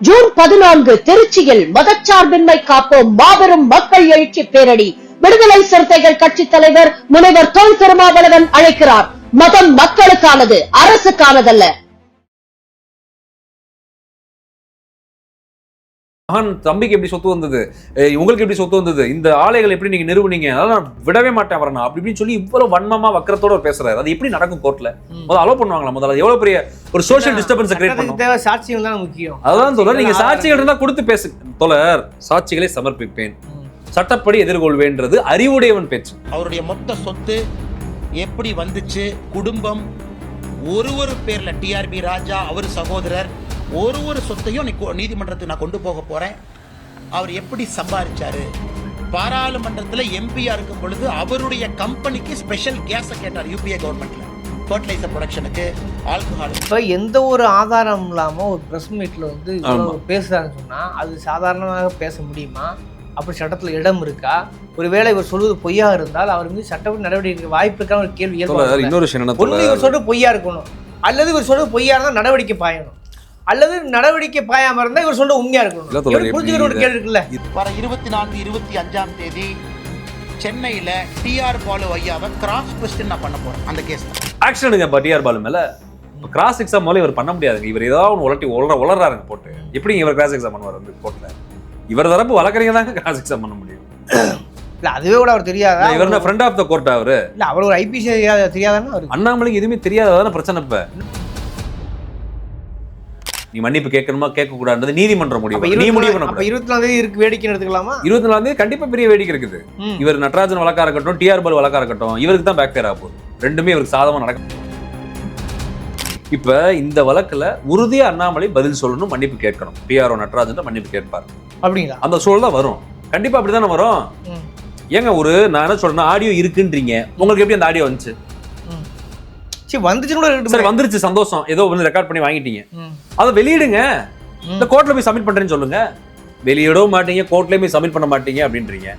June பதினான்கு திருச்சியில் மதச்சார்பின்மை காப்போம் மாபெரும் மக்கள் எழுச்சி பேரணி. விடுதலை சிறுத்தைகள் கட்சி தலைவர் முனைவர் தொல் திருமாவளவன் அழைக்கிறார். மதம் மக்களுக்கானது அரசுக்கானதல்ல. மகன் தம்பிக்கு எப்படி சொத்து வந்தது? உங்களுக்கு எப்படி சொத்து வந்தது? இந்த ஆலைகள் எப்படி நீங்க நிறுவுனீங்க? அதெல்லாம் நான் விடவே மாட்டேன் வரணும் அப்படி இப்படின்னு சொல்லி இவ்வளவு வன்மமா வக்கரத்தோட பேசுறாரு. அது எப்படி நடக்கும் கோர்ட்ல முதல்ல அலோ பண்ணுவாங்களா? முதல்ல எவ்வளவு பெரிய ஒரு சோஷியல் டிஸ்டர்பன்ஸ் கிரியேட் பண்ணும். தேவை சாட்சியம் தானே முக்கியம். அதான் தோழர் நீங்க சாட்சிகள் இருந்தா கொடுத்து பேசு. தோழர் சாட்சிகளை சமர்ப்பிப்பேன். சட்டப்படி எதிர்கொள்வேன்றது அறிவுடையவன் பேச்சு. அவருடைய மொத்த சொத்து எப்படி வந்துச்சு? குடும்பம் ஒரு ஒரு பேர்ல டிஆர்பி ராஜா அவர் சகோதரர் ஒரு ஒரு சொத்தையும் நீதிமன்றத்துக்கு நான் கொண்டு போக போறேன். அவர் எப்படி சம்பாதிச்சாரு பாராளுமன்றத்தில் எம்பியா இருக்கும் பொழுது அவருடைய கம்பெனிக்கு ஸ்பெஷல் கேஸை கேட்டார் யூபிஏ கவர்மெண்ட்ல ஃபர்டிலைசர் ப்ரொடக்ஷனுக்கு ஆல்கஹால் இப்போ எந்த ஒரு ஆதாரம் இல்லாமல் ஒரு ப்ரெஸ் மீட்டில் வந்து. பேசுறாருன்னு சொன்னால் அது சாதாரணமாக பேச முடியுமா? அப்படி சட்டத்தில் இடம் இருக்கா? ஒருவேளை இவர் சொல்வது பொய்யா இருந்தால் அவர் மீது சட்டப்படி நடவடிக்கை வாய்ப்பு இருக்கான ஒரு கேள்வி இன்னொரு விஷயம் இவர் சொல்றது பொய்யா இருக்கணும். அல்லது இவர் சொல்றது பொய்யா இருந்தால் நடவடிக்கை பாயணும். அல்லது நடவடிக்கை பாயாம இருந்தால் இவர் சொல்றது உண்மையா இருக்கணும். புரிஞ்சுக்கிற ஒரு கேள்வி இருக்குல்ல? வர இருபத்தி நான்கு இருபத்தி அஞ்சாம் தேதி சென்னையில டிஆர் பாலு ஐயாவை கிராஸ் கொஸ்டின் நான் பண்ண போறேன். அந்த கேஸ் ஆக்ஷன் எடுங்க டிஆர் பாலு மேல. கிராஸ் எக்ஸாம் மூலம் இவர் பண்ண முடியாதுங்க. இவர் ஏதாவது ஒன்று உலட்டி உலர உலர்றாருங்க போட்டு. எப்படி இவர் கிராஸ் எக்ஸாம் பண்ணுவார் வந்து கோர்ட்ல இவர் தரப்பு வழக்கறிஞர் தாங்க கிராஸ் எக்ஸாம் பண்ண முடியும். இல்ல அதுவே கூட அவர் தெரியாதா? இவர் என்ன ஃப்ரெண்ட் ஆஃப் த கோர்ட் அவரு? இல்ல அவர் ஒரு ஐபிசி தெரியாத தெரியாதான்னு அவருக்கு? அண்ணாமலைக்கு எதுவுமே தெரியாததான பிரச்சனை இப்ப? நீ மன்னிப்பு கேட்கணுமா? கேட்க கூடாது நீதிமன்றம் முடிவு நீ முடிவு நாலு- பண்ண இருபத்தி நாலு இருக்கு வேடிக்கைன்னு எடுத்துக்கலாமா இருபத்தி தேதி கண்டிப்பா பெரிய வேடிக்கை இருக்குது. இவர் நடராஜன் வழக்கா இருக்கட்டும் டிஆர் பால் வழக்கா இருக்கட்டும் இவருக்கு தான் பேக் ஃபேர் ஆக போகுது. ரெண்டுமே இவருக்கு சாதமா நடக்கும் இப்ப இந்த வழக்குல உறுதியா அண்ணாமலை பதில் சொல்லணும் மன்னிப்பு கேட்கணும். டிஆர்ஓ நடராஜன் மன்னிப்பு கேட்பார். அப்படிங்களா? அந்த சூழல் தான் வரும். கண்டிப்பா அப்படிதானே வரும். ஏங்க ஒரு நான் என்ன சொல்றேன் ஆடியோ இருக்குன்றீங்க. உங்களுக்கு எப்படி அந்த ஆடியோ வந்துச்சு. சரி வந்துச்சுன்னு கூட சரி வந்துருச்சு சந்தோஷம். ஏதோ வந்து ரெக்கார்ட் பண்ணி வாங்கிட்டீங்க. அதை வெளியிடுங்க. இந்த கோர்ட்ல போய் சப்மிட் பண்றேன்னு சொல்லுங்க. வெளியிடவும் மாட்டீங்க கோர்ட்லயும் போய் சப்மிட் பண்ண மாட்டீங்க அப்படின்றீங்க.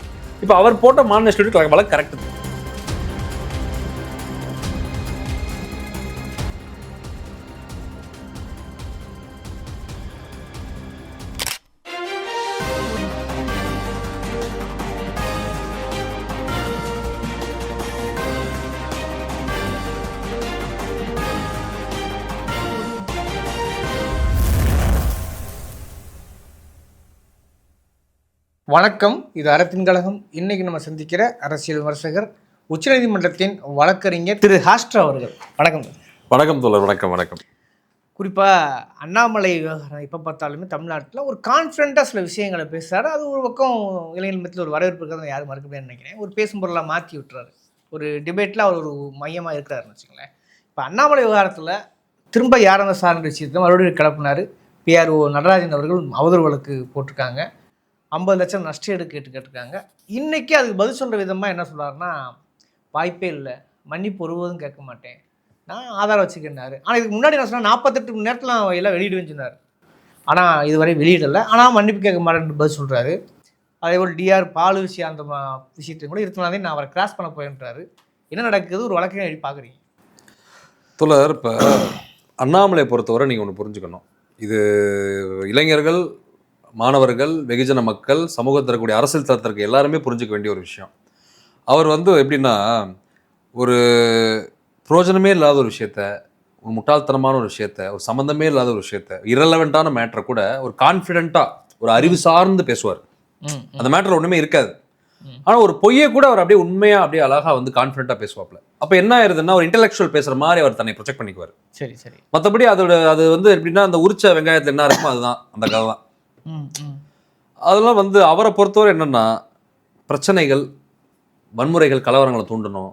இப்போ அவர் போட்ட மாநில ஸ்டூடியோ வழக்கு கரெக்ட் வணக்கம். இது அறத்தின் கழகம். இன்னைக்கு நம்ம சந்திக்கிற அரசியல் விமர்சகர் உச்சநீதிமன்றத்தின் வழக்கறிஞர் திரு ஹாஸ்ட்ரா அவர்கள். வணக்கம். வணக்கம் தோழர். வணக்கம் வணக்கம். குறிப்பாக அண்ணாமலை விவகாரம் எப்போ பார்த்தாலுமே தமிழ்நாட்டில் ஒரு கான்ஃபிடண்ட்டாக சில விஷயங்களை பேசுகிறாரு அது ஒரு பக்கம் இளைஞர் மத்தியில் ஒரு வரவேற்பு இருக்கிறத யாரும் மறுக்க முடியாதுன்னு நினைக்கிறேன். ஒரு பேசும் பொருளாக மாற்றி விட்டுறாரு. ஒரு டிபேட்டில் அவர் ஒரு மையமாக இருக்கிறாருன்னு வச்சுங்களேன் இப்போ அண்ணாமலை விவகாரத்தில் திரும்ப யார் அந்த சார்ந்த விஷயத்தை மறுபடியும் கிளப்பினார். பிஆர்ஓ நடராஜன் அவர்கள் அவதூறு வழக்கு போட்டிருக்காங்க. ஐம்பது லட்சம் நஷ்டஈடு கேட்டு கேட்டிருக்காங்க. இன்றைக்கி அதுக்கு பதில் சொல்கிற விதமாக என்ன சொல்கிறாருன்னா வாய்ப்பே இல்லை. மன்னிப்பு ஒருவதும் கேட்க மாட்டேன். நான் ஆதாரம் வச்சுக்கினாரு. ஆனால் இதுக்கு முன்னாடி நான் சொன்னால் நாற்பத்தெட்டு மணி நேரத்தில் நான் எல்லாம் வெளியிடுவேன்னு சொன்னார். ஆனால் இதுவரை வெளியிடலை. ஆனால் மன்னிப்பு கேட்க மாட்டேன்னு பதில் சொல்கிறாரு அதே போல் டிஆர் பாலு விஷயம் அந்த விஷயத்தையும் கூட இருபத்தி நான் அவரை கிராஸ் பண்ண போயின்றாரு என்ன நடக்குது? ஒரு வழக்கை எப்படி பார்க்குறீங்க துலர் இப்போ அண்ணாமலை பொறுத்தவரை நீங்கள் ஒன்று புரிஞ்சுக்கணும். இது இளைஞர்கள் மாணவர்கள் வெகுஜன மக்கள் சமூகத்தில் இருக்கக்கூடிய அரசியல் தரத்திற்கு எல்லாருமே புரிஞ்சுக்க வேண்டிய ஒரு விஷயம். அவர் வந்து எப்படின்னா ஒரு பிரயோஜனமே இல்லாத ஒரு விஷயத்த ஒரு முட்டாள்தனமான ஒரு விஷயத்த ஒரு சம்மந்தமே இல்லாத ஒரு விஷயத்த இரலவெண்ட்டான மேட்டரை கூட ஒரு கான்ஃபிடென்ட்டாக ஒரு அறிவு சார்ந்து பேசுவார். அந்த மேட்டர் ஒன்றுமே இருக்காது. ஆனால் ஒரு பொய்யை கூட அவர் அப்படியே உண்மையாக அப்படியே அழகாக வந்து கான்ஃபிடென்ட்டாக பேசுவாப்ல அப்போ என்ன ஆயிருதுன்னா ஒரு இன்டெலெக்சுவல் பேசுகிற மாதிரி அவர் தன்னை ப்ரொஜெக்ட் பண்ணிக்குவார். சரி சரி. மற்றபடி அதோட அது வந்து எப்படின்னா அந்த உரிச்ச வெங்காயத்தில் என்ன இருக்குமோ அதுதான் அந்த கதை தான் அதெல்லாம் வந்து அவரை பொறுத்தவரை என்னன்னா பிரச்சனைகள் வன்முறைகள் கலவரங்களை தூண்டணும்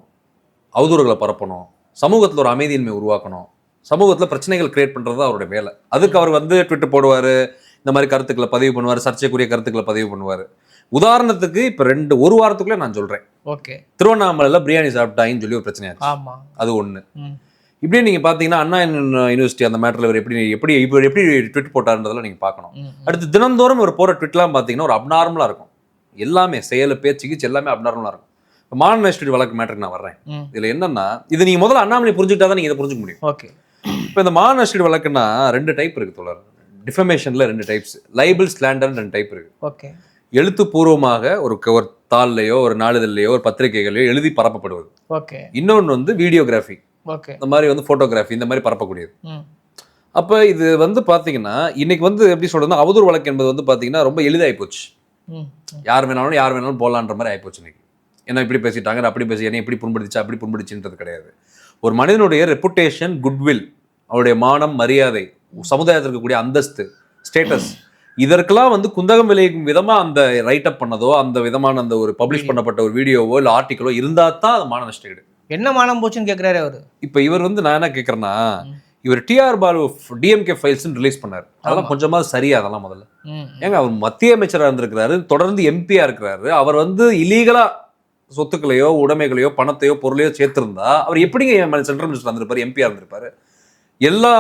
அவதூறுகளை பரப்பணும் சமூகத்தில் ஒரு அமைதியின்மை உருவாக்கணும் சமூகத்தில் பிரச்சனைகள் கிரியேட் பண்ணுறது தான் அவருடைய வேலை. அதுக்கு அவர் வந்து ட்விட்டர் போடுவார் இந்த மாதிரி கருத்துக்களை பதிவு பண்ணுவார் சர்ச்சைக்குரிய கருத்துக்களை பதிவு பண்ணுவார். உதாரணத்துக்கு இப்போ ரெண்டு ஒரு வாரத்துக்குள்ளே நான் சொல்கிறேன் ஓகே. திருவண்ணாமலையில் பிரியாணி சாப்பிட்டாயின்னு சொல்லி ஒரு பிரச்சனையாச்சு ஆமாம் அது ஒன்று இப்படியே நீங்கள் பார்த்தீங்கன்னா அண்ணா யூனிவர்சிட்டி அந்த மேட்டரில் இவர் எப்படி எப்படி இப்போ எப்படி ட்விட் போட்டார்ன்றதெல்லாம் நீங்கள் பார்க்கணும். அடுத்து தினந்தோறும் ஒரு போகிற ட்விட்லாம் பார்த்தீங்கன்னா ஒரு அப்நார்மலாக இருக்கும். எல்லாமே செயல் பேச்சு கீச்சு எல்லாமே அப்நார்மலாக இருக்கும். இப்போ மாநில ஸ்டூடியோ வழக்கு மேட்டருக்கு நான் வர்றேன். இதில் என்னன்னா இது நீங்கள் முதல்ல அண்ணாமலை புரிஞ்சுக்கிட்டா தான் நீங்கள் இதை புரிஞ்சுக்க முடியும். ஓகே. இப்போ இந்த மாநில ஸ்டூடியோ வழக்குன்னா ரெண்டு டைப் இருக்கு தோழர். டிஃபமேஷன்ல ரெண்டு டைப்ஸ் லைபிள் ஸ்லாண்டர் ரெண்டு டைப் இருக்கு. ஓகே. எழுத்துப்பூர்வமாக ஒரு ஒரு தாள்லையோ ஒரு நாளிதழ்லையோ ஒரு பத்திரிகைகளையோ எழுதி பரப்பப்படுவது. ஓகே. இன்னொன்று வந்து வீடியோகிராஃபி இந்த மாதிரி வந்து ஃபோட்டோகிராஃபி இந்த மாதிரி பரப்பக்கூடியது. அப்போ இது வந்து பார்த்தீங்கன்னா இன்னைக்கு வந்து எப்படி சொல்றதுன்னா அவதூறு வழக்கு என்பது வந்து பார்த்தீங்கன்னா ரொம்ப எளிதாகி போச்சு. யார் வேணாலும் யார் வேணாலும் போடலான்ற மாதிரி ஆயிப்போச்சு இன்னைக்கு. என்ன இப்படி பேசிட்டாங்க அப்படி பேசி என்ன இப்படி புண்படுத்திச்சா அப்படி புண்படுச்சுன்றது கிடையாது. ஒரு மனிதனுடைய ரெப்புடேஷன் குட்வில் அவருடைய மானம் மரியாதை சமுதாயத்தில் இருக்கக்கூடிய அந்தஸ்து ஸ்டேட்டஸ் இதற்கெல்லாம் வந்து குந்தகம் விளைவிக்கும் விதமா அந்த ரைட் அப் பண்ணதோ அந்த விதமான அந்த ஒரு பப்ளிஷ் பண்ணப்பட்ட ஒரு வீடியோவோ இல்லை ஆர்டிக்கலோ இருந்தா தான் அது மான நஷ்டஈடு என்ன மானம் போச்சுன்னு கேட்குறாரு அவரு. இப்போ இவர் வந்து நான் என்ன கேட்குறேன்னா இவர் TR Balu DMK files release பண்ணார். அதெல்லாம் கொஞ்சமாவது சரியா அதெல்லாம் முதல்ல. ஏங்க அவர் மத்திய அமைச்சராக இருந்திருக்கிறாரு தொடர்ந்து எம்பியா இருக்கிறாரு. அவர் வந்து இல்லீகலா சொத்துக்களையோ உடைமைகளையோ பணத்தையோ பொருளையோ சேர்த்திருந்தா அவர் எப்படிங்க சென்ட்ரல் மினிஸ்டர் இருந்திருப்பாரு எம்பியா இருந்திருப்பாரு? எல்லா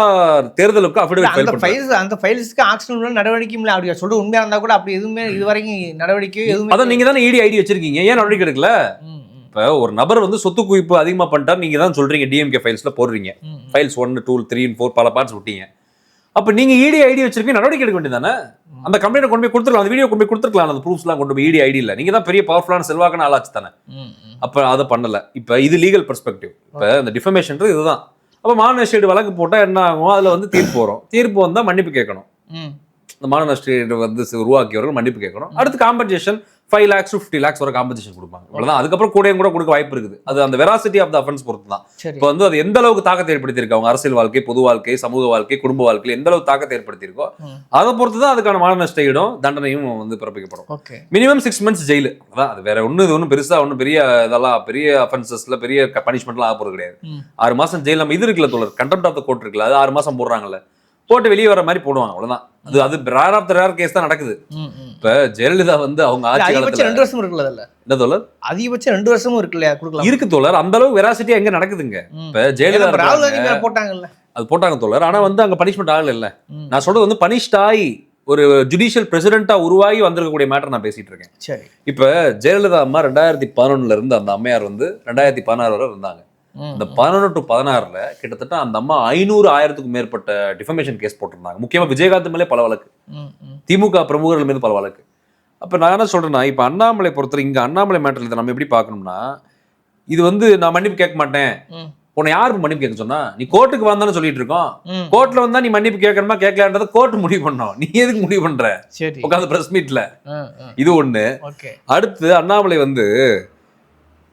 தேர்தலுக்கும் அஃபிடவிட் ஃபைல் அந்த பண்ணாரு ஃபைல்ஸ் அந்த ஃபைல்ஸ்க்கு ஆக்ஷன் நடவடிக்கையும் இல்லை. அப்படி சொல்ற உண்மையா இருந்தா கூட அப்படி எதுவுமே இது வரைக்கும் நடவடிக்கையோ எதுவுமே அதான் நீங்க தானே இடி ஐடி வச்சிருக்கீங்க. ஏன் நடவடிக்கை எடுக்கல? இப்ப ஒரு நபர் வந்து சொத்து குவிப்பு அதிகமா பண்ணிட்டா நீங்க தான் சொல்றீங்க டிஎம்கே ஃபைல்ஸ்ல போடுறீங்க. Files one two three four பல பார்ட்ஸ் விட்டீங்க அப்ப நீங்க இடி ஐடி வச்சிருக்கீங்க நடவடிக்கை எடுக்க வேண்டியதானே அந்த கம்ப்ளைண்ட் கொண்டு போய் கொடுத்துருக்கலாம் அந்த வீடியோ கொண்டு போய் கொடுத்துருக்கலாம் அந்த ப்ரூஃப்ஸ்லாம் கொண்டு போய் இடி ஐடி இல்ல நீங்க தான் பெரிய பவர்ஃபுல்லான செல்வாக்கான ஆளாச்சு தானே. அப்ப அதை பண்ணல. இப்ப இது லீகல் பெர்ஸ்பெக்டிவ் இப்ப இந்த டிஃபமேஷன் இதுதான். அப்ப மான நஷ்டீடு வழக்கு போட்டா என்ன ஆகும்? அதுல வந்து தீர்ப்பு வரும். தீர்ப்பு வந்தா மன்னிப்பு கேட்கணும். இந்த மான நஷ்டீடு வந்து உருவாக்கியவர்கள் மன்னிப்பு கேட்கணும். அடுத்து compensation five lakhs fifty lakhs வரை காம்பன்சேஷன் கொடுப்பாங்க. அவ்வளவுதான் அதுக்கப்புறம் கூடயும் கூட கொடுக்க வாய்ப்பு இருக்குது. அது அந்த வெராசிட்டி ஆஃப் த அஃபென்ஸ் பொறுத்து தான் இப்போ வந்து அது எந்த அளவுக்கு தாக்கத்தை ஏற்படுத்தியிருக்கு? அவங்க அரசியல் வாழ்க்கை பொது வாழ்க்கை சமூக வாழ்க்கை குடும்ப வாழ்க்கையில் எந்த அளவுக்கு தாக்கத்தை ஏற்படுத்தியிருக்கோ. அதை பொறுத்து தான் அதுக்கான மான நஷ்டஈடும் தண்டனையும் வந்து பிறப்பிக்கப்படும். மினிமம் சிக்ஸ் மந்த்ஸ் ஜெயிலு அதான் அது வேற ஒண்ணு இது ஒன்றும் பெருசா ஒன்றும் பெரிய இதெல்லாம் பெரிய அஃபென்சஸ்ல பெரிய பனிஷ்மெண்ட்லாம் ஆக போறது கிடையாது. ஆறு மாசம் ஜெயில் நம்ம இது இருக்குல்ல தோழர். கண்டெம்ட் ஆஃப் த கோர்ட் இருக்குல்ல. அது ஆறு மாசம் போடுறாங்கல்ல. போட்டு வெளியே வர மாதிரி போடுவாங்க அவ்வளவுதான். அது அது rare of the rare case தான் நடக்குது. இப்ப ஜெயலலிதா வந்து அவங்க ஆட்சி காலத்துல ரெண்டு வருஷம் இருக்குல்ல அதுல? என்ன தோழர்? அதிகபட்சம் ரெண்டு வருஷமும் இருக்கு இல்லையா? கொடுக்கலாம். இருக்கு தோழர். அந்த அளவுக்கு வெராசிட்டியா எங்க நடக்குதுங்க. இப்ப ஜெயலலிதா ராகுல் காந்தி போட்டாங்கல்ல. அது போட்டாங்க தோழர். ஆனா வந்து அங்க பனிஷ்மெண்ட் ஆகல இல்ல. நான் சொல்றது வந்து பனிஷ்ட் ஆகி ஒரு ஜுடிஷியல் பிரசிடென்ட்டா உருவாகி வந்திருக்கக்கூடிய மேட்டர் நான் பேசிட்டு இருக்கேன். சரி. இப்ப ஜெயலலிதா அம்மா ரெண்டாயிரத்தி பதினொன்னுல இருந்து அந்த அம்மையார் வந்து ரெண்டாயிரத்தி பதினாறு வரை இருந்தாங்க. ம், அந்த பதினொன்று டு பதினாறுல கிட்டத்தட்ட அந்த அம்மா ஐநூறு ஆயிரத்துக்கும் மேற்பட்ட டிஃபமேஷன் கேஸ் போட்டிருந்தாங்க. முக்கியமா விஜயகாந்த் மேலே பல வழக்கு. திமுக பிரமுகர்கள் மீது பல வழக்கு. அப்ப நான் என்ன சொல்றேன்னா இப்ப அண்ணாமலை பொறுத்தவரை இங்க அண்ணாமலை மேட்டர் இதை நம்ம எப்படி பார்க்கணும்னா இது வந்து நான் மன்னிப்பு கேட்க மாட்டேன். உன்னை யாருக்கு மன்னிப்பு கேட்க சொன்னா நீ கோர்ட்டுக்கு வந்தானு சொல்லிட்டு இருக்கோம். கோர்ட்ல வந்தா நீ மன்னிப்பு கேட்கணுமா கேட்கலான்றத கோர்ட் முடிவு பண்ணோம். நீ எதுக்கு முடிவு பண்ற? உட்காந்து பிரஸ் மீட்ல. இது ஒண்ணு. அடுத்து அண்ணாமலை வந்து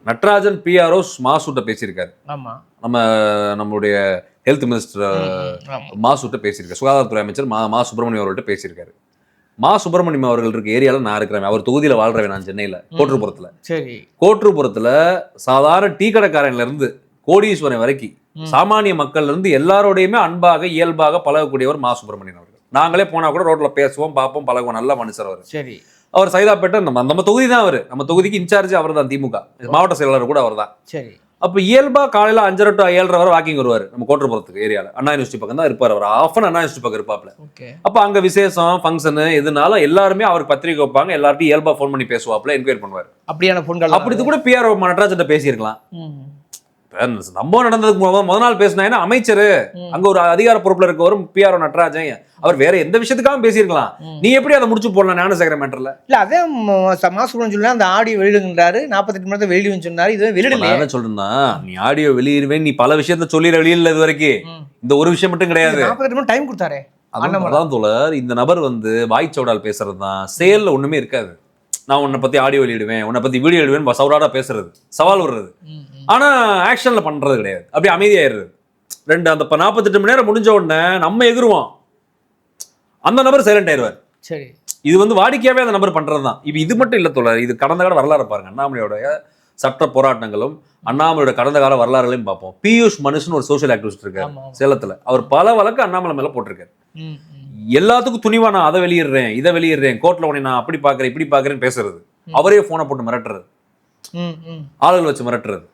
நட்ராஜன் பிஆர்ஓ மாசூட்ட பேசியிருக்காரு. நம்ம நம்மளுடைய ஹெல்த் மினிஸ்டர். மாசுட்ட பேசியிருக்காரு. சுகாதாரத்துறை அமைச்சர் மா மா சுப்பிரமணியம் அவர்கள்ட்ட பேசியிருக்காரு. மா சுப்பிரமணியம் அவர்கள் இருக்க ஏரியால நான் இருக்கிறேன். அவர் தொகுதியில வாழ்றேன் நான் சென்னையில கோட்டுப்புறத்துல சரி. கோட்டுப்புறத்துல சாதாரண டீ கடைக்காரன்ல இருந்து கோடீஸ்வரன் வரைக்கும். சாமானிய மக்கள்ல இருந்து எல்லாரோடையுமே அன்பாக இயல்பாக பழகக்கூடியவர் மா சுப்பிரமணியன் அவர்கள். நாங்களே போனா கூட ரோட்ல பேசுவோம் பார்ப்போம் பழகுவோம். நல்ல மனுஷர் அவர். சரி. அவர் சைதாப்பேட்டை நம்ம நம்ம தொகுதி தான் அவர். நம்ம தொகுதிக்கு இன்சார்ஜ் அவர் தான் திமுக மாவட்ட செயலாளர் கூட அவர் தான் சரி. அப்ப இயல்பா காலையில அஞ்சரை டு ஏழரை வரை வாக்கிங் வருவார் நம்ம கோட்டப்புறத்துக்கு ஏரியால. அண்ணா யூனிவர்சிட்டி பக்கம் தான் இருப்பார் அவர். ஆஃப் அண்ணா யூனிவர்சிட்டி பக்கம் இருப்பாப்ல அப்ப அங்க விசேஷம் ஃபங்க்ஷனு எதுனாலும் எல்லாருமே அவருக்கு பத்திரிக்கை வைப்பாங்க எல்லார்ட்டையும் இயல்பா ஃபோன் பண்ணி பேசுவாப்ல என்கொயரி பண்ணுவார். அப்படியான பொண்கள் அப்படி இது கூட பிஆர் நடராஜன் பேசியிருக்கலாம். சம்பவம் நடந்ததுக்கு முத முத நாள் பேசினா அமைச்சர். ம். அங்க ஒரு அதிகார பொறுப்புல இருக்கவரும் பிஆர் நடராஜன். அவர் வேற எந்த விஷயத்துக்காகவும் பேசியிருக்கலாம். நீ எப்படி அதை முடிச்சு போடலாம் ஞானசேகர மேட்டர்ல? இல்ல அதே மாசுபுரம் சொல்லி அந்த ஆடியோ வெளியிடுங்கன்றாரு. நாற்பத்தெட்டு மணி நேரத்தை வெளியிடுன்னு சொன்னாரு. இது நான் வெளியிடலையே என்ன சொல்றேன்னா நீ ஆடியோ வெளியிடுவேன் நீ பல விஷயத்த சொல்லிட வெளியில இது வரைக்கும். இந்த ஒரு விஷயம் மட்டும் கிடையாது. நாற்பத்தெட்டு மணி டைம் கொடுத்தாரே. அதான் தோழர் இந்த நபர் வந்து வாய்ச்சோடால் பேசுறது தான் செயல்ல ஒண்ணுமே இருக்காது. நான் உன்னை பத்தி ஆடியோ வெளியிடுவேன் உன்னை பத்தி வீடியோ எழுடுவேன் சவுடாடா பேசுறது சவால் விடுறது. ஆனா ஆக்ஷன்ல பண்றது கிடையாது. அப்படியே அமைதியாயிருது ரெண்டு அந்த இப்ப நாற்பத்தெட்டு மணி நேரம் முடிஞ்ச உடனே நம்ம எகிருவோம் அந்த நபர் சைலண்ட் ஆயிருவார் சரி. இது வந்து வாடிக்கையாவே அந்த நபர் பண்றது தான் இப்போ இது மட்டும் இல்ல தோழர் இது கடந்த கால வரலாறு பாருங்க. அண்ணாமலையோட சட்ட போராட்டங்களும் அண்ணாமலையோட கடந்த கால வரலாறுகளையும் பார்ப்போம். பியூஷ் மனுஷன் ஒரு சோஷியல் ஆக்டிவிஸ்ட் இருக்காரு. சேலத்துல. அவர் பல வழக்கு அண்ணாமலை மேல போட்டிருக்காரு. எல்லாத்துக்கும் துணிவா நான் அதை வெளியிடுறேன் இதை வெளியிடுறேன் கோர்ட்ல உடனே நான் அப்படி பாக்குறேன் இப்படி பாக்குறேன்னு பேசுறது. அவரே போனை போட்டு மிரட்டுறது. ஆளுகள் வச்சு மிரட்டுறது.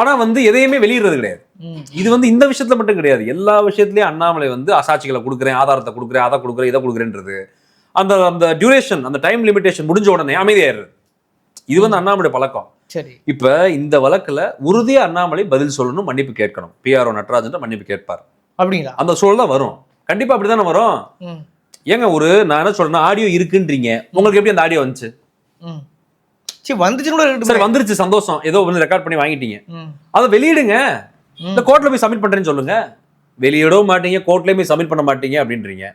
ஆனா வந்து எதையுமே வெளியிடுறது கிடையாது. இது வந்து இந்த விஷயத்துல மட்டும் கிடையாது. எல்லா விஷயத்துலயும் அண்ணாமலை வந்து அசாட்சிகளை கொடுக்குறேன் ஆதாரத்தை கொடுக்குறேன் அதை கொடுக்குறேன் இதை கொடுக்குறேன்றது. அந்த அந்த டியூரேஷன் அந்த டைம் லிமிடேஷன் முடிஞ்ச உடனே அமைதியாயிருது இது வந்து அண்ணாமலை பழக்கம். சரி. இப்ப இந்த வழக்குல உறுதியா அண்ணாமலை பதில் சொல்லணும் மன்னிப்பு கேட்கணும். பிஆர்ஓ நடராஜன் மன்னிப்பு கேட்பார். அப்படிங்களா? அந்த சூழல் தான் வரும். கண்டிப்பா அப்படிதானே வரும்? ஏங்க ஒரு நான் என்ன சொல்றேன்னா ஆடியோ இருக்குன்றீங்க. உங்களுக்கு எப்படி அந்த ஆடியோ வந்துச்சு? சரி வந்துச்சுன்னு கூட சரி வந்துருச்சு சந்தோஷம். ஏதோ வந்து ரெக்கார்ட் பண்ணி வாங்கிட்டீங்க. அதை வெளியிடுங்க. இந்த கோர்ட்ல போய் சப்மிட் பண்றேன்னு சொல்லுங்க. வெளியிடவும் மாட்டீங்க கோர்ட்லயும் போய் சப்மிட் பண்ண மாட்டீங்க அப்படின்றீங்க.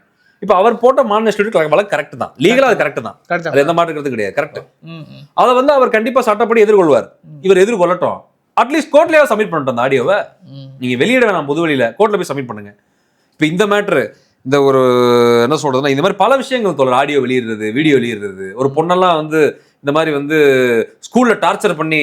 இப்போ அவர் போட்ட மாநில ஸ்டூடியோ வழக்கு கரெக்ட் தான். லீகலா அது கரெக்ட் தான். அது எந்த மாட்டுக்கிறது கிடையாது. கரெக்ட் அதை வந்து அவர் கண்டிப்பா சட்டப்படி எதிர்கொள்வார். இவர் எதிர்கொள்ளட்டும். அட்லீஸ்ட் கோர்ட்லயே சப்மிட் பண்ணிட்டோம் அந்த ஆடியோவை நீங்க வெளியிட வேணாம் பொது வெளியில. கோர்ட்ல போய் சப்மிட் பண்ணுங்க. இப்போ இந்த மேட்ரு இந்த ஒரு என்ன சொல்றதுன்னா இந்த மாதிரி பல விஷயங்கள் தோழர் ஆடியோ வெளியிடுறது வீடியோ வெளியிடுறது. ஒரு பொண்ணெல்லாம் வந்து இந்த மாதிரி வந்து ஸ்கூல்ல டார்ச்சர் பண்ணி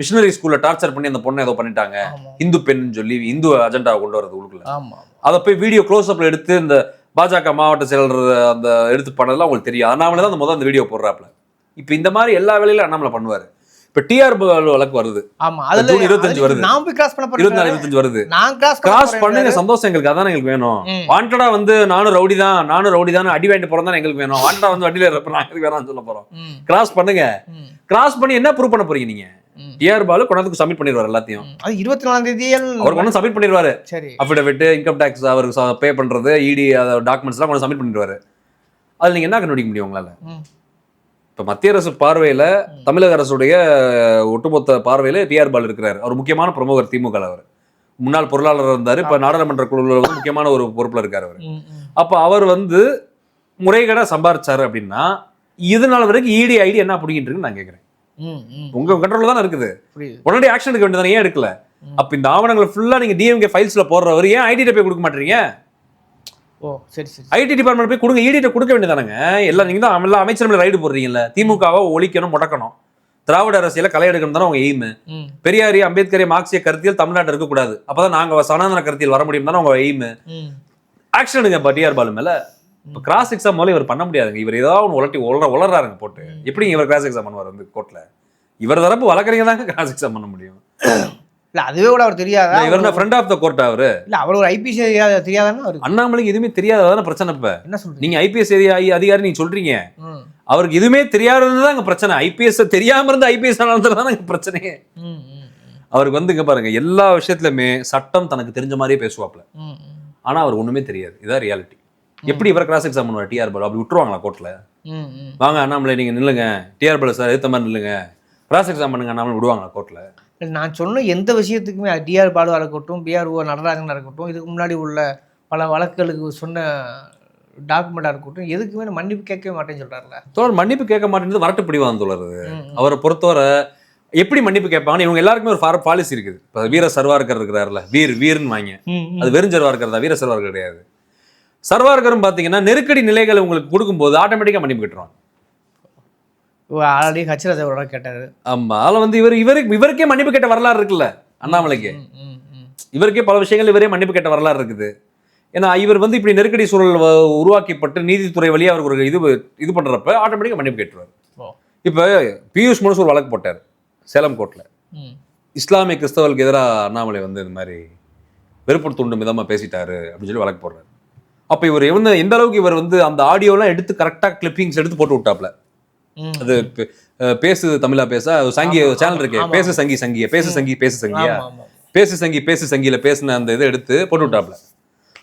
மிஷினரி ஸ்கூல்ல டார்ச்சர் பண்ணி அந்த பொண்ணை ஏதோ பண்ணிட்டாங்க. இந்து பெண் சொல்லி இந்து அஜெண்டா கொண்டு வரது உள்ளுக்குள்ள. ஆமா அதை போய் வீடியோ க்ளோஸ் அப்ல எடுத்து இந்த பாஜக மாவட்ட செயலர் அந்த எடுத்து பண்ணதெல்லாம் உங்களுக்கு தெரியும் அண்ணாமலை தான் அந்த முதல் அந்த வீடியோ போடுறாப்ல இப்போ இந்த மாதிரி எல்லா வேலையிலும் அண்ணாமலை பண்ணுவாரு. இப்போ டிஆர் வழக்கு வருது. ஆமா அதுல ஜூன் 25 அதுல வருது. நான் போய் கிராஸ் பண்ண இருபத்தி நாலு இருபத்தஞ்சு வருது. நான் கிராஸ் கிராஸ் பண்ணுங்க சந்தோஷம் எங்களுக்கு. அதான் எங்களுக்கு வேணும். வாண்டடா வந்து நானும் ரவுடி தான் நானும் ரவுடி தான் அடி வாங்கிட்டு போறோம் தான் எங்களுக்கு வேணும். வாண்டடா வந்து வண்டியில நாங்களுக்கு வேணாம்னு சொல்ல போறோம். கிராஸ் பண்ணுங்க. கிராஸ் பண்ணி என்ன ப்ரூவ் பண்ண போறீங்க நீங்க. டிஆர் பாலு கொண்டாந்து சப்மிட் பண்ணிடுவார் எல்லாத்தையும். அது இருபத்தி நாலாம் தேதி அவர் கொண்டு சப்மிட் பண்ணிடுவாரு. சரி. அஃபிடவிட் இன்கம் டேக்ஸ் அவருக்கு பே பண்றது E இடி டாக்குமெண்ட்ஸ் எல்லாம் கொண்டு சப்மிட் பண்ணிடுவாரு. அதுல நீங்க என்ன கண்டுபிடிக்க முடியும் உங்களால? இப்ப மத்திய அரசு பார்வையில தமிழக அரசுடைய ஒட்டுமொத்த பார்வையில டிஆர் பால் இருக்கிறாரு. அவர் முக்கியமான பிரமுகர் திமுக அவர். முன்னாள் பொருளாளர் இருந்தாரு இப்ப நாடாளுமன்ற குழுவில் வந்து முக்கியமான ஒரு பொறுப்புல இருக்காரு அவர். அப்ப அவர் வந்து முறைகேடா சம்பாரிச்சாரு அப்படின்னா இது நாள் வரைக்கும் இடி ஐடி என்ன பிடிக்கிட்டு இருக்குன்னு நான் கேட்கறேன் உங்க கண்ட்ரோல்ல தானே இருக்குது. உடனடி ஆக்ஷன் எடுக்க வேண்டியதானே ஏன் எடுக்கல. அப்ப இந்த ஆவணங்களை ஃபுல்லா நீங்க டிஎம்கே ஃபைல்ஸ்ல போடுறவர் ஏன் ஐடி போய் கொடுக்க மாட்டீங்க ஓ சரி சரி ஐடி டிபார்ட்மெண்ட் போய் கொடுங்க இடிட்ட கொடுக்க வேண்டியதானங்க? எல்லாம் நீங்க தான் எல்லாம் அமைச்சர் ரைடு போடுறீங்கல்ல. திமுகவை ஒழிக்கணும் முடக்கணும். திராவிட அரசியல களை எடுக்கணும் தானே உங்க எய்ம் பெரியாரி அம்பேத்கரிய மார்க்சிய கருத்தியல் தமிழ்நாட்டில் இருக்கக்கூடாது. அப்பதான் நாங்க சனாதன கருத்தியல் வர முடியும் தானே உங்க எய்ம் ஆக்ஷன் எடுங்க இப்போ டிஆர் பாலு மேல. இப்போ கிராஸ் எக்ஸாம் மூலம் இவர் பண்ண முடியாதுங்க. இவர் ஏதாவது ஒன்று உலட்டி உலர உலறாருங்க போட்டு. எப்படி இவர் கிராஸ் எக்ஸாம் பண்ணுவார் வந்து கோர்ட்ல இவர் தரப்பு வழக்கறிஞர் தாங்க கிராஸ் எக்ஸாம் பண்ண முடியும். இல்ல அதுவே கூட அவர் தெரியாதா? இவர் ஃப்ரெண்ட் ஆஃப் த கோர்ட் அவரு? இல்ல அவர் ஒரு ஐபிசி தெரியாதானே அவருக்கு அண்ணாமலைக்கு எதுவுமே தெரியாததான பிரச்சனை இப்ப. என்ன சொல்றீங்க? நீங்க ஐபிஎஸ் அதிகாரி நீங்க சொல்றீங்க. அவருக்கு எதுவுமே தெரியாதது தான் அங்க பிரச்சனை. ஐபிஎஸ் தெரியாம இருந்து ஐபிஎஸ் தான் அங்க பிரச்சனையே. அவருக்கு வந்து இங்க பாருங்க எல்லா விஷயத்துலயுமே சட்டம் தனக்கு தெரிஞ்ச மாதிரியே பேசுவாப்ல ஆனா அவருக்கு ஒண்ணுமே தெரியாது. இதான் ரியாலிட்டி எப்படி இவரை கிராஸ் எக்ஸாம் பண்ணுவார் டிஆர் பாலு? அப்படி விட்டுருவாங்களா கோர்ட்ல வாங்க அண்ணாமலை நீங்க நில்லுங்க. டிஆர் பாலு சார் ஏத்த மாதிரி நில்லுங்க. கிராஸ் எக்ஸாம் பண்ணுங்க அண்ணாமலை விடுவாங்களா கோர்ட்ல நான் சொன்ன எந்த விஷயத்துக்குமே டிஆர் பாலுவா இருக்கட்டும் பிஆர்ஓ நடராஜனா இருக்கட்டும் இதுக்கு முன்னாடி உள்ள பல வழக்குகளுக்கு சொன்ன டாக்குமெண்டாக இருக்கட்டும் எதுக்குமே மன்னிப்பு கேட்கவே மாட்டேன்னு சொல்றாருல தோழர் மன்னிப்பு கேட்க மாட்டேன்றது வரட்டு பிடிவாதம் தோழர். அவரை பொறுத்தவரை எப்படி மன்னிப்பு கேட்பாங்கன்னு இவங்க எல்லாருக்குமே ஒரு பாலிசி இருக்குது. இப்போ வீர சர்வார்கர் இருக்கிறாருல வீர் வீர்னு வாங்க. அது வெறும் சர்வார்கர் தான் வீர சர்வார்கர் கிடையாது. சர்வார்கரும் பார்த்தீங்கன்னா நெருக்கடி நிலைகளை உங்களுக்கு கொடுக்கும்போது ஆட்டோமேட்டிக்காக மன்னிப்பு கட்டுருவாங்க ஆல்ரெடி ஹச்ராஜ் அவரோட கேட்டாரு ஆமா அதில் வந்து இவர் இவருக்கு இவருக்கே மன்னிப்பு கேட்ட வரலாறு இருக்குல்ல அண்ணாமலைக்கு. இவருக்கே பல விஷயங்கள் இவரே மன்னிப்பு கேட்ட வரலாறு இருக்குது ஏன்னா இவர் வந்து இப்படி நெருக்கடி சூழல் உருவாக்கப்பட்டு நீதித்துறை வழியா அவருக்கு ஒரு இது இது பண்றப்ப ஆட்டோமேட்டிக்காக மன்னிப்பு கேட்டுருவார். இப்போ பியூஷ் மனுஷ் ஒரு வழக்கு போட்டார் சேலம் கோர்ட்ல ம். இஸ்லாமிய கிறிஸ்தவர்களுக்கு எதிராக அண்ணாமலை வந்து இந்த மாதிரி வெறுப்பு தூண்டும் விதமா பேசிட்டாரு அப்படின்னு சொல்லி வழக்கு போடுறாரு அப்போ இவர் எந்த எந்த அளவுக்கு இவர் வந்து அந்த ஆடியோலாம் எடுத்து கரெக்டாக கிளிப்பிங்ஸ் எடுத்து போட்டு விட்டாப்ல. அது பேசு தமிழா பேச சங்கி சேனல் இருக்கு. பேசு சங்கி சங்கிய பேசு சங்கி பேசு சங்கியா. பேசு சங்கி பேசு சங்கியில பேசின அந்த இதை எடுத்து போட்டு விட்டாப்ல.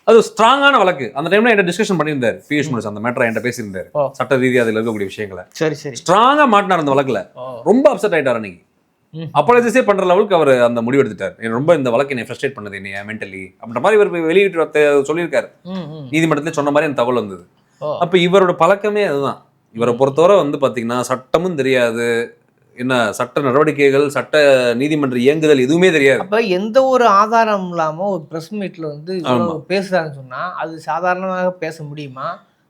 அது ஸ்ட்ராங்கான வழக்கு. அந்த டைம்ல என்கிட்ட டிஸ்கஷன் பண்ணியிருந்தாரு பியூஷ் முனுஸ் அந்த மேட்டரை என்கிட்ட பேசியிருந்தாரு. சட்ட ரீதியாக அதில் இருக்கக்கூடிய விஷயங்களை. சரி சரி. ஸ்ட்ராங்கா மாட்டினார் அந்த வழக்குல. ரொம்ப அப்செட் ஆயிட்டார் அன்னைக்கு. அப்பாலஜிஸே பண்ற லெவலுக்கு அவர் அந்த முடிவு எடுத்துட்டார். எனக்கு ரொம்ப இந்த வழக்கு என்னை ஃப்ரஸ்ட்ரேட் பண்ணுது என்னைய மென்டலி அப்படின்ற மாதிரி இவர் வெளியிட்டு சொல்லியிருக்காரு. நீதிமன்றத்துல சொன்ன மாதிரி அந்த தகவல் வந்தது. அப்ப இவரோட பழக்கமே அதுதான். இவரை பொறுத்தவரை வந்து பாத்தீங்கன்னா சட்டமும் தெரியாது. என்ன சட்ட நடவடிக்கைகள் சட்ட நீதிமன்ற இயங்குதல் எதுவுமே தெரியாது. அப்ப எந்த ஒரு ஆதாரம் இல்லாம ஒரு பிரஸ் மீட்ல வந்து இவ்வளவு ஆமா. பேசுறாருன்னு சொன்னா அது சாதாரணமாக பேச முடியுமா?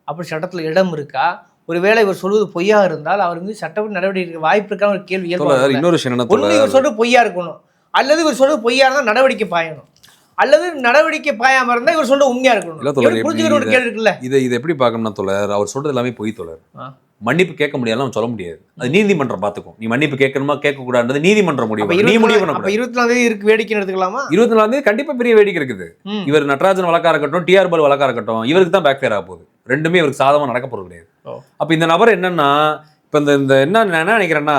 அப்படி சட்டத்துல இடம் இருக்கா? ஒருவேளை இவர் சொல்வது பொய்யா இருந்தால் அவர் மீது சட்டப்படி நடவடிக்கை எடுக்க வாய்ப்பு இருக்கா ஒரு கேள்வி இன்னொரு விஷயம் இவர் சொல்றது பொய்யா இருக்கணும். அல்லது இவர் சொல்றது பொய்யா இருந்தா நடவடிக்கை பாயணும். அல்லது நடவடிக்கை பாயாம இருந்தா இவர் சொல்றது உண்மையா இருக்கணும். புரிஞ்சுக்கிற ஒரு கேள்வி இருக்குல்ல. இதை இதை எப்படி பார்க்கணும்னா தோழர் அவர் சொல்றது எல்லாமே பொய் தோழர். ஆ. மன்னிப்பு கேட்க அவன் சொல்ல முடியாது. அது நீதிமன்றம் பார்த்துக்கும். நீ மன்னிப்பு கேட்கணுமா கேட்க கூடாதுன்றது நீதிமன்றம் முடிவு. நீ முடிவு நாலு- பண்ண இருபத்தி நாலு தேதி இருக்கு வேடிக்கை எடுத்துக்கலாமா? இருபத்தி நாலாம் தேதி கண்டிப்பா பெரிய வேடிக்கை இருக்குது. இவர் நடராஜன் வழக்கா இருக்கட்டும் டிஆர் பால் வழக்கா இருக்கட்டும் இவருக்கு தான் பேக் ஃபேர் ஆக போகுது. ரெண்டுமே இவருக்கு சாதகமா நடக்க போறது கிடையாது. அப்ப இந்த நபர் என்னன்னா இப்ப இந்த இந்த என்ன என்ன நினைக்கிறேன்னா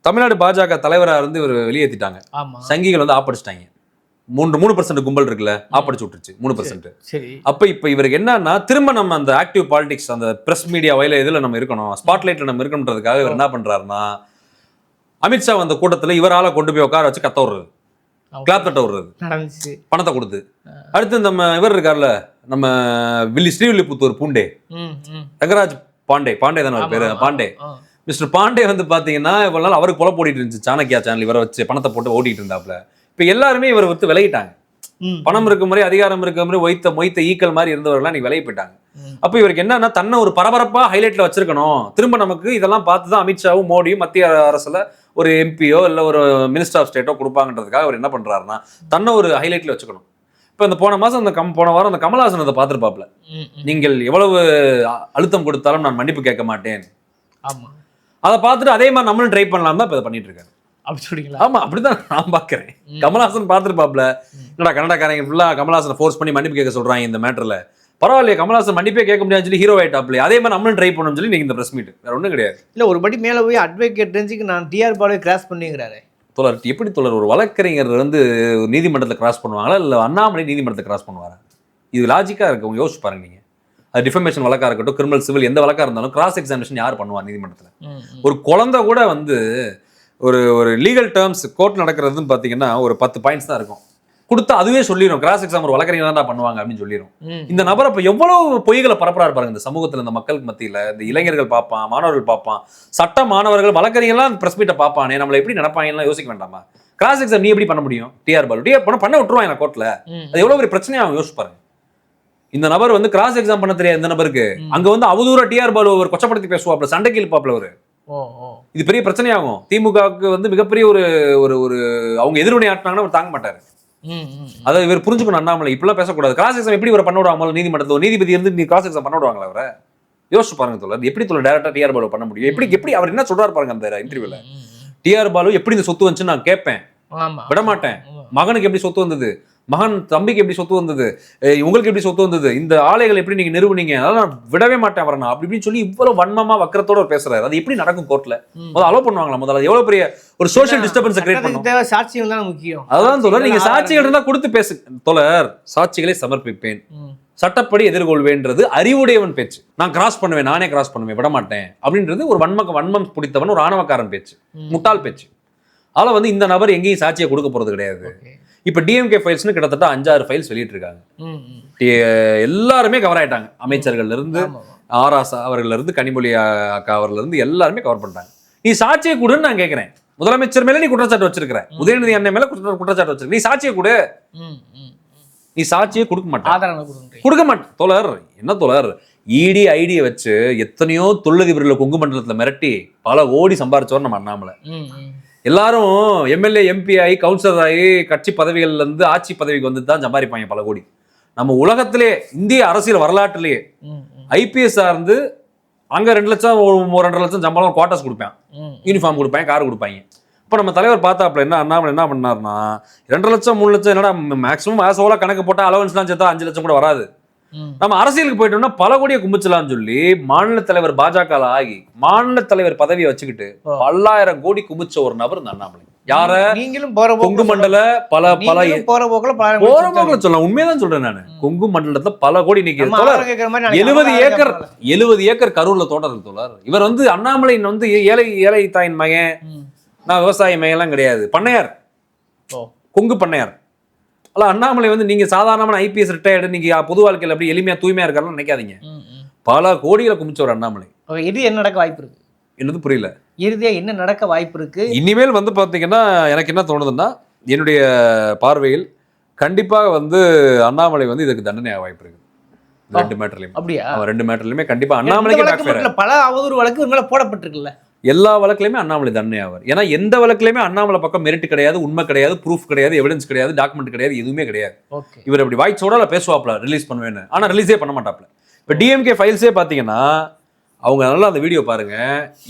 தமிழ்நாடு பாஜக தலைவரா இருந்து இவர் வெளியேற்றிட்டாங்க சங்கிகள் வந்து ஆப்படிச்சிட்டாங்க. மூன்று மூணு பர்சன்ட் கும்பல் இருக்குல்ல ஆப்படிச்சு விட்டுருச்சு மூணு பர்சன்ட் சரி. அப்ப இப்ப இவருக்கு என்னன்னா திரும்ப நம்ம அந்த ஆக்டிவ் பாலிடிக்ஸ் அந்த பிரஸ் மீடியா வயல இதுல நம்ம இருக்கணும் ஸ்பாட்லைட்ல நம்ம இருக்கணுன்றதுக்காக இவர் என்ன பண்றாருன்னா அமித்ஷா வந்த கூட்டத்துல இவரால கொண்டு போய் உட்கார வச்சு கத்த விடுறது. கிளாப் தட்ட விடுறது. நடந்துச்சு. பணத்தை கொடுத்து. அடுத்து நம்ம இவர் இருக்கார்ல நம்ம வில்லி ஸ்ரீவில்லிபுத்தூர் பூண்டே. ரங்கராஜ் பாண்டே பாண்டே தானே பேரு பாண்டே. மிஸ்டர் பாண்டே வந்து பாத்தீங்கன்னா இவ்வளவு நாள் அவருக்கு கொலை போடிட்டு இருந்துச்சு சாணக்கியா சேனல் இவரை வச்சு பணத்தை போட்டு ஓட்டிட்டு இருந்தாப்ல இப்ப எல்லாருமே இவரை விட்டு விலகிட்டாங்க. பணம் இருக்க மாதிரி அதிகாரம் இருக்க மாதிரி ஒய்த்த மொய்த்த ஈக்கள் மாதிரி இருந்தவர்கள்லாம் நீ விலகி போயிட்டாங்க. அப்ப இவருக்கு என்னன்னா தன்னை ஒரு பரபரப்பா ஹைலைட்ல வச்சிருக்கணும். திரும்ப நமக்கு இதெல்லாம் பார்த்து தான் அமித்ஷாவும் மோடியும் மத்திய அரசுல ஒரு எம்பியோ இல்ல ஒரு மினிஸ்டர் ஆஃப் ஸ்டேட்டோ கொடுப்பாங்கன்றதுக்காக அவர் என்ன பண்றாருன்னா தன்னை ஒரு ஹைலைட்ல வச்சுக்கணும். இப்ப இந்த போன மாசம் அந்த கம் போன வாரம் அந்த கமலஹாசன் அதை பார்த்திருப்பாப்ல. நீங்கள் எவ்வளவு அழுத்தம் கொடுத்தாலும் நான் மன்னிப்பு கேட்க மாட்டேன். ஆமா. அதை பார்த்துட்டு அதே மாதிரி நம்மளும் ட்ரை பண்ணலாம் தான் இப்ப இதை பண்ணிட்டு இருக்காரு. அப்படி சொல்றீங்களா? ஆமா அப்படிதான் நான் பாக்குறேன். கமலஹாசன் பார்த்துருப்பாப்ல. என்னடா கன்னடக்காரங்க ஃபுல்லா கமலஹாசனை ஃபோர்ஸ் பண்ணி மன்னிப்பு கேட்க சொல்றாங்க இந்த மேட்டர்ல பரவாயில்லையே கமலஹாசன் மன்னிப்பே கேட்க முடியாதுன்னு சொல்லி ஹீரோ ஆயிட்டாப்ல. அதே மாதிரி நம்மளும் ட்ரை பண்ணணும்னு சொல்லி நீங்க இந்த பிரஸ் மீட் வேற ஒண்ணும் கிடையாது. இல்ல ஒரு படி மேல போய் அட்வொகேட் ரேஞ்சுக்கு நான் டிஆர் பாலே கிராஸ் பண்ணிங்கிறாரு. தோழர் எப்படி தோழர் ஒரு வழக்கறிஞர் வந்து நீதிமன்றத்தை கிராஸ் பண்ணுவாங்களா? இல்ல அண்ணாமலை நீதிமன்றத்தை கிராஸ் பண்ணுவாரா? இது லாஜிக்கா இருக்கு? உங்க யோசிச்சு பாருங்க நீங்க. அது டிஃபமேஷன் வழக்கா இருக்கட்டும் கிரிமினல் சிவில் எந்த வழக்கா இருந்தாலும் கிராஸ் எக்ஸாமினேஷன் யார் பண்ணுவா நீதிமன்றத்துல. ஒரு குழந்தை கூட வந்து ஒரு ஒரு லீகல் டேர்ம்ஸ் கோர்ட் நடக்கிறதுன்னு பார்த்தீங்கன்னா ஒரு பத்து பாயிண்ட்ஸ் தான் இருக்கும். கொடுத்தா அதுவே சொல்லிடும் கிராஸ் எக்ஸாம் ஒரு வழக்கறிஞர் தான் பண்ணுவாங்க அப்படின்னு சொல்லிடும். இந்த நபர் அப்ப எவ்வளவு பொய்களை பரப்புறாரு பாருங்க. இந்த சமூகத்துல இந்த மக்களுக்கு மத்தியில இந்த இளைஞர்கள் பார்ப்பான் மாணவர்கள் பார்ப்பான். சட்ட மாணவர்கள் வழக்கறிஞர்லாம் பிரஸ் மீட்டை பார்ப்பானே. நம்மளை எப்படி நடப்பாங்கலாம் யோசிக்க வேண்டாமா? கிராஸ் எக்ஸாம் நீ எப்படி பண்ண முடியும்? டிஆர் பால். டிஆர் பண்ண பண்ண விட்டுருவாங்க கோர்ட்ல ம். அது எவ்வளவு பெரிய பிரச்சனையா அவங்க யோசிச்சு பாருங்க இந்த நபர் வந்து கிராஸ் எக்ஸாம் பண்ண தெரியாது. இந்த நபருக்கு அங்க வந்து அவதூற டிஆர் பால் ஒரு கொச்சப்படுத்தி பேசுவாப்ல சண்டைக்கு இழுப்பாப்ல ஓ இது பெரிய பிரச்சனையாகும். திமுகவுக்கு வந்து மிகப்பெரிய ஒரு ஒரு ஒரு அவங்க எதிர்வினை ஆட்டினாங்கன்னா அவர் தாங்க மாட்டாரு. அதை இவர் புரிஞ்சுக்கணும் அண்ணாமலை. இப்படிலாம் பேசக்கூடாது. கிராஸ் எக்ஸாம் எப்படி இவரை பண்ண விடுவாங்க நீதிமன்றத்தில் நீதிபதி இருந்து நீ கிராஸ் எக்ஸாம் பண்ண விடுவாங்களா அவரை? யோசிச்சு பாருங்க தோழர். எப்படி தோழர் டேரக்டா டிஆர் பாலு பண்ண முடியும்? எப்படி எப்படி அவர் என்ன சொல்றாரு பாருங்க அந்த இன்டர்வியூல. டிஆர் பாலு எப்படி இந்த சொத்து வந்துச்சுன்னு நான் கேட்பேன். ஆமா. விட மாட்டேன் ஆமா. மகனுக்கு எப்படி சொத்து வந்தது? மகன் தம்பிக்கு எப்படி சொத்து வந்தது? உங்களுக்கு எப்படி சொத்து வந்தது? இந்த ஆலைகள் எப்படி நீங்க நிறுவுனீங்க? அதெல்லாம் நான் விடவே மாட்டேன் நான். அப்படி இப்படின்னு சொல்லி இவ்வளவு வன்மமா வக்கரத்தோட பேசுறாரு. அது எப்படி நடக்கும் கோர்ட்ல. முதல்ல அலோ பண்ணுவாங்களா? முதல்ல எவ்வளவு பெரிய ஒரு சோஷியல் டிஸ்டர்பன்ஸ் கிரியேட் பண்ணும். தேவை சாட்சியம் தானே முக்கியம். அதான் தோழர் நீங்க ஆதாரங்கள். சாட்சிகள் இருந்தா கொடுத்து பேசு. தோழர் சாட்சிகளை சமர்ப்பிப்பேன். சட்டப்படி எதிர்கொள்வேன்றது அறிவுடையவன் பேச்சு. நான் கிராஸ் பண்ணுவேன் நானே கிராஸ் பண்ணுவேன் விட மாட்டேன். அப்படின்றது ஒரு வன்ம வன்மம் பிடித்தவன் ஒரு ஆணவக்காரன் பேச்சு. முட்டாள் பேச்சு. அதில் வந்து இந்த நபர் எங்கேயும் சாட்சியை கொடுக்க போறது கிடையாது. இப்போ டிஎம்கே ஃபைல்ஸ்னு கிட்டத்தட்ட அஞ்சாறு ஃபைல்ஸ் வெளியிட்டு இருக்காங்க ம், ம். டி- எல்லாருமே கவர் ஆயிட்டாங்க. அமைச்சர்கள்ல இருந்து ஆமா. ஆராஸ் அவர்கள்ல இருந்து கனிமொழி அக்கா அவர்ல இருந்து எல்லாருமே கவர் பண்ணிட்டாங்க. நீ சாட்சியை கொடுன்னு நான் கேட்கிறேன். முதலமைச்சர் மேல நீ குற்றச்சாட்டு வச்சிருக்கிற. உதயநிதி அண்ணன் மேல குற்ற- குற்றச்சாட்டு வச்சிருக்க. நீ சாட்சியை கொடு. நீ சாட்சியை கொடுக்க மாட்டேன் கொடுக்க மாட்டேன் தோழர் என்ன தோழர்? இடி ஐடியை வச்சு எத்தனையோ தொழிலதிபர்களை கொங்கு மண்டலத்துல மிரட்டி பல கோடி சம்பாரிச்சவர் நம்ம அண்ணாமலை. எல்லாரும் எம்எல்ஏ எம்பி ஆகி கவுன்சிலர் ஆகி கட்சி பதவிகள்ல இருந்து ஆட்சி பதவிக்கு வந்து தான் சம்பாதிப்பாங்க பல கோடி நம்ம உலகத்திலே இந்திய அரசியல் வரலாற்றிலேயே. ஐபிஎஸ் இருந்து அங்க ரெண்டு லட்சம் ஒரு ரெண்டரை லட்சம் சம்பளம் குவார்டர்ஸ் கொடுப்பேன். யூனிஃபார்ம் கொடுப்பாங்க கார் கொடுப்பாங்க இப்போ நம்ம தலைவர் பார்த்தாப்புல என்ன அண்ணாமலை என்ன பண்ணாருன்னா ரெண்டரை லட்சம் மூணு லட்சம் என்னடா மேக்ஸிமம் ஆசோல கணக்கு போட்டா அலவன்ஸ்லாம் சேர்த்தா அஞ்சு லட்சம் கூட வராது. நம்ம அரசியலுக்கு போயிட்டோம்னா பல கோடியை கும்பிச்சலாம்னு சொல்லி மாநில தலைவர் பாஜக ஆகி மாநில தலைவர் பதவியை வச்சுக்கிட்டு. பல்லாயிரம் கோடி குமிச்ச ஒரு நபர் இந்த அண்ணாமலை. யார? நீங்களும் போற கொங்கு மண்டல பல பல போற போக்குல போற போக்குல சொல்லலாம். உண்மையதான் சொல்றேன் நானு. கொங்கு மண்டலத்துல பல கோடி நாளைக்கு எழுபது ஏக்கர் எழுபது ஏக்கர் கரூர்ல தோட்டம் இருக்கு தோழர். இவர் வந்து அண்ணாமலை வந்து ஏழை ஏழை தாயின் மகன். நான் விவசாய மகன்லாம் கிடையாது. பண்ணையார். ஓ. கொங்கு பண்ணையார். அல்ல அண்ணாமலை வந்து நீங்க சாதாரணமான ஐபிஎஸ் ரிட்டையர்டு நீங்க பொது வாழ்க்கையில் அப்படி எளிமையா தூய்மையா இருக்காருன்னு நினைக்காதீங்க. பல கோடிகளை குமிச்சவர் அண்ணாமலை. இது என்ன நடக்க வாய்ப்பு இருக்கு? என்னது புரியல. இறுதியா என்ன நடக்க வாய்ப்பு இருக்கு? இனிமேல் வந்து பாத்தீங்கன்னா எனக்கு என்ன தோணுதுன்னா என்னுடைய பார்வையில் கண்டிப்பாக வந்து அண்ணாமலை வந்து இதுக்கு தண்டனை வாய்ப்பு இருக்கு. ரெண்டு மேட்டர்லயும் அப்படியா? ரெண்டு மேட்டர்லயுமே கண்டிப்பா அண்ணாமலைக்கு பல அவதூறு வழக்கு இவங்க மேல போடப்பட்டிருக்குல்ல. எல்லா வழக்குலையுமே அண்ணாமலை தண்டனை ஆவார். ஏன்னா எந்த வழக்குலையுமே அண்ணாமலை பக்கம் மெரிட் கிடையாது உண்மை கிடையாது ப்ரூஃப் கிடையாது எவிடன்ஸ் கிடையாது டாக்குமெண்ட் கிடையாது எதுவுமே கிடையாது. இவர் அப்படி வாய்ச்சோட பேசுவாப்ல ரிலீஸ் பண்ணுவேன்னு. ஆனா ரிலீஸே பண்ண மாட்டாப்ல இப்போ டிஎம்கே ஃபைல்ஸே பார்த்தீங்கன்னா அவங்க நல்லா அந்த வீடியோ பாருங்க.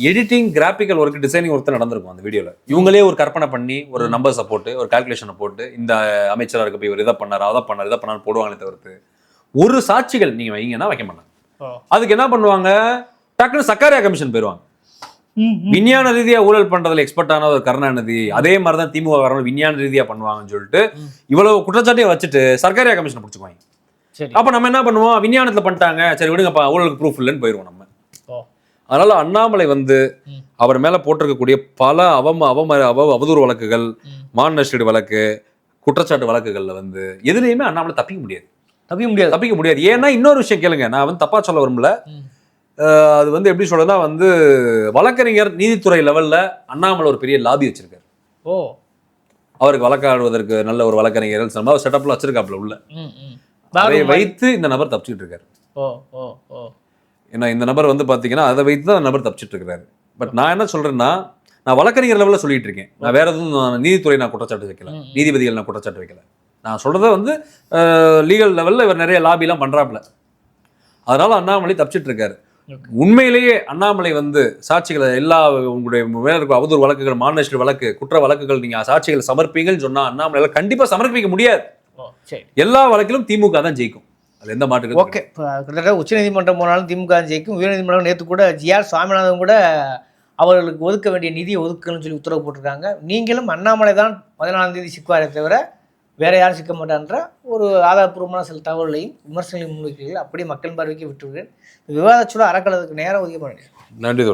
Editing graphical work designing work நடந்திருக்கும் அந்த வீடியோல இவங்களே ஒரு கற்பனை பண்ணி ஒரு நம்பர்ஸை போட்டு ஒரு கால்குலேஷனை போட்டு இந்த அமைச்சரா இருக்க போய் இவர் இதை பண்ணார் அதை பண்ணார் இதை பண்ணார் போடுவாங்களே தவிர்த்து ஒரு சாட்சிகள் நீங்க வைங்கன்னா வைக்க மாட்டாங்க. அதுக்கு என்ன பண்ணுவாங்க? டக்குன்னு சக்காரியா கமிஷன் போயிருவாங்க. விஞ்ஞான ரீதியா ஊழல் பண்றதுல எக்ஸ்பர்ட் ஆன ஒரு கருணாநிதி அதே மாதிரி தான் திமுக வரணும் விஞ்ஞான ரீதியா பண்ணுவாங்கன்னு சொல்லிட்டு. இவ்வளவு குற்றச்சாட்டையும் வச்சுட்டு சர்க்காரியா கமிஷன் பிடிச்சுக்குவாங்க? அப்ப நம்ம என்ன பண்ணுவோம்? விஞ்ஞானத்துல பண்ணிட்டாங்க. சரி விடுங்கப்பா ஊழலுக்கு ப்ரூஃப் இல்லைன்னு போயிடுவோம் நம்ம. அதனால அண்ணாமலை வந்து. அவர் மேல போட்டிருக்கக்கூடிய பல அவம அவம அவ அவதூறு வழக்குகள் ம். மான நஷ்டீடு வழக்கு குற்றச்சாட்டு வழக்குகள்ல வந்து எதுலையுமே அண்ணாமலை தப்பிக்க முடியாது. தப்பிக்க முடியாது. தப்பிக்க முடியாது. ஏன்னா இன்னொரு விஷயம் கேளுங்க நான் வந்து தப்பா சொல்ல விரும்பல. அஹ் அது வந்து எப்படி சொல்றதுன்னா வந்து வழக்கறிஞர் நீதித்துறை லெவல்ல அண்ணாமலை ஒரு பெரிய லாபி வச்சிருக்காரு. ஓ. அவருக்கு வழக்காடுவதற்கு நல்ல ஒரு வழக்கறிஞர்கள் நம்ம செட்டப்ல வச்சிருக்காப்புல உள்ள. அதை வைத்து இந்த நபர் தப்பிச்சுட்டு இருக்காரு. ஓ ஓ ஓ. ஏன்னா இந்த நபர் வந்து பாத்தீங்கன்னா அதை வைத்து தான் அந்த நபர் தப்பிச்சிட்டு இருக்காரு. பட் நான் என்ன சொல்றேன்னா நான் வழக்கறிஞர் லெவலில் சொல்லிட்டு இருக்கேன். நான் வேற எதுவும் நான் நீதித்துறை நான் குற்றச்சாட்டு வைக்கல. நீதிபதிகள் நான் குற்றச்சாட்டு வைக்கல. நான் சொல்றத வந்து லீகல் லெவலில் இவர் நிறைய லாபிலாம் பண்றாப்புல. அதனால அண்ணாமலை தப்பிச்சிட்டு இருக்காரு. உண்மையிலேயே அண்ணாமலை வந்து சாட்சிகளை எல்லா உங்களுடைய மேல அவதூறு வழக்குகள் மாநஷ்ட வழக்கு குற்ற வழக்குகள் நீங்க சாட்சிகளை சமர்ப்பீங்கன்னு சொன்னா அண்ணாமலையால கண்டிப்பா சமர்ப்பிக்க முடியாது. எல்லா வழக்கிலும் திமுக தான் ஜெயிக்கும். அது எந்த மாட்டுக்கு ஓகே கிட்டத்தட்ட உச்சநீதிமன்றம் போனாலும் திமுக ஜெயிக்கும். உயர்நீதிமன்றம் நேற்று கூட ஜிஆர் சுவாமிநாதன் கூட அவர்களுக்கு ஒதுக்க வேண்டிய நிதியை ஒதுக்கணும்னு சொல்லி உத்தரவு போட்டிருக்காங்க. நீங்களும் அண்ணாமலை தான் பதினாலாம் தேதி சிக்குவாரே தவிர வேற யாரும் சிக்க மாட்டான்ற ஒரு ஆதாரப்பூர்வமான சில தகவல்களையும் விமர்சனங்களையும் முன்வைக்கிறீர்கள் அப்படியே மக்கள் பார்வைக்கு விட்டுவிடுகிறேன். விவாதச்சூட அறக்கலத்துக்கு நேரம் ஒதுக்க மாட்டேன் நன்றி